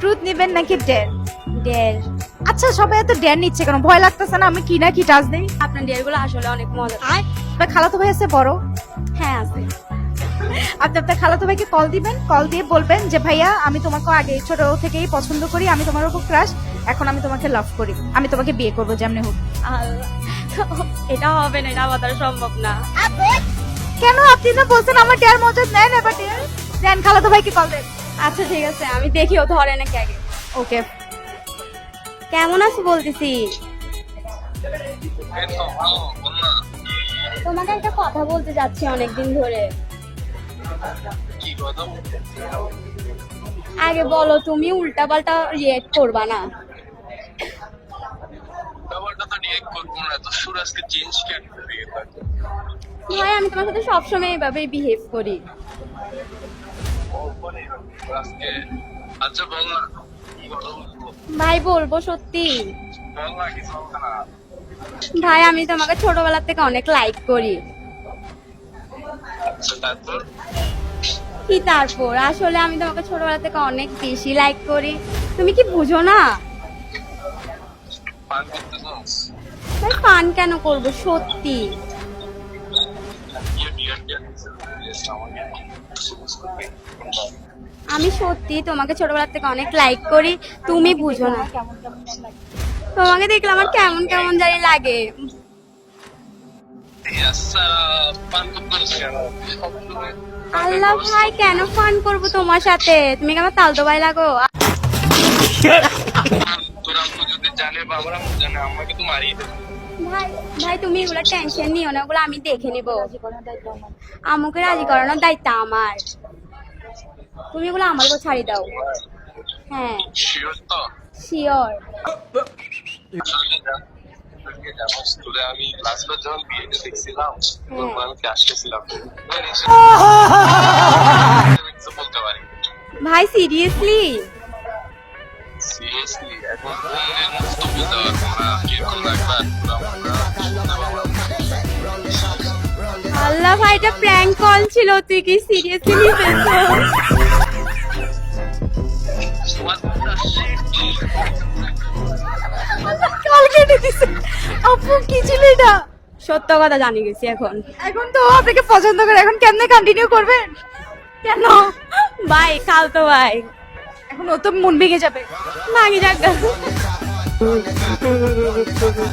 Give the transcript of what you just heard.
Truth নেবেন নাকি dare dare আচ্ছা সবাই এত ডেয়ার নিচ্ছে কেন? ভয় লাগতেছে না আমি কি না কি টাচ দেই? আপনার ডেয়ারগুলো আসলে অনেক মজা। আপনার খালাতো ভাই আছে বড়? হ্যাঁ আছে। আপনি আপনার খালাতো ভাইকে কল দিবেন কল দিয়ে বলবেন যে ভাইয়া আমি তোমাকে আগে ছোট থেকেই পছন্দ করি আমি তোমার উপর ক্রাশ এখন আমি তোমাকে লাভ করি। আমি তোমাকে বিয়ে করব যেমনি হোক। এটা হবে না এটা আমার দ্বারা সম্ভব না। কেন আপনি না বলছেন আমার ডেয়ার মজুদ নেন এবার ডেয়ার দেন খালাতো ভাইকে কল দেন। আচ্ছা ঠিক আছে আমি দেখি ও ধরে নাকি আগে। ওকে। কেমন আছো বলতেছি? তোমাকে একটা কথা বলতে যাচ্ছি অনেকদিন ধরে। আগে বলো তুমি উল্টা পাল্টা রিয়েক্ট করবা না ভাই আমি তোমার সাথে সবসময় এইভাবেই বিহেভ করি। আচ্ছা বল না। ভাই বলব সত্যি। ভাই আমি তোমাকে ছোটবেলা থেকে অনেক লাইক করি। আচ্ছা কি তারপর? আসলে আমি তোমাকে ছোটবেলা থেকে অনেক বেশি লাইক করি। তুমি কি বুঝো না? পান ফান কেন করব? সত্যি। আমি সত্যি তোমাকে ছোটবেলা থেকে অনেক লাইক করি তুমি বুঝো না। তোমাকে দেখলে আমার কেমন কেমন জানি লাগে। কেন সবসময় আল্লাহ ভাই কেন ফান করব তোমার সাথে? তুমি কি আমার তালতো ভাই লাগো? তোর যদি জানে বা আমার আম্মু জানে আমাকে তো মারিয়ে দেবে। ভাই তুমি এগুলো টেনশন নিও না ওগুলো আমি দেখে নিব। আমাকে রাজি করানোর দায়িত্ব আমার। তুমি এগুলো আমার উপর ছাড়ি দাও। হ্যাঁ। শিওর। ভাই সিরিয়াসলি Seriously, এখন আল্লাহ ভাই এটা প্র্যাঙ্ক কল ছিল তুই কি সিরিয়াসলি নিতেছ? কল কেটে দিছে। আপু কি ছিল এটা? সত্য কথা জানি গেছি এখন। এখন তো আপনাকে পছন্দ করে এখন কেমনে কন্টিনিউ করবেন? কেন? ভাই কাল তো ভাই। এখন ও তো মন ভেঙে যাবে। ভাঙি যাক うん。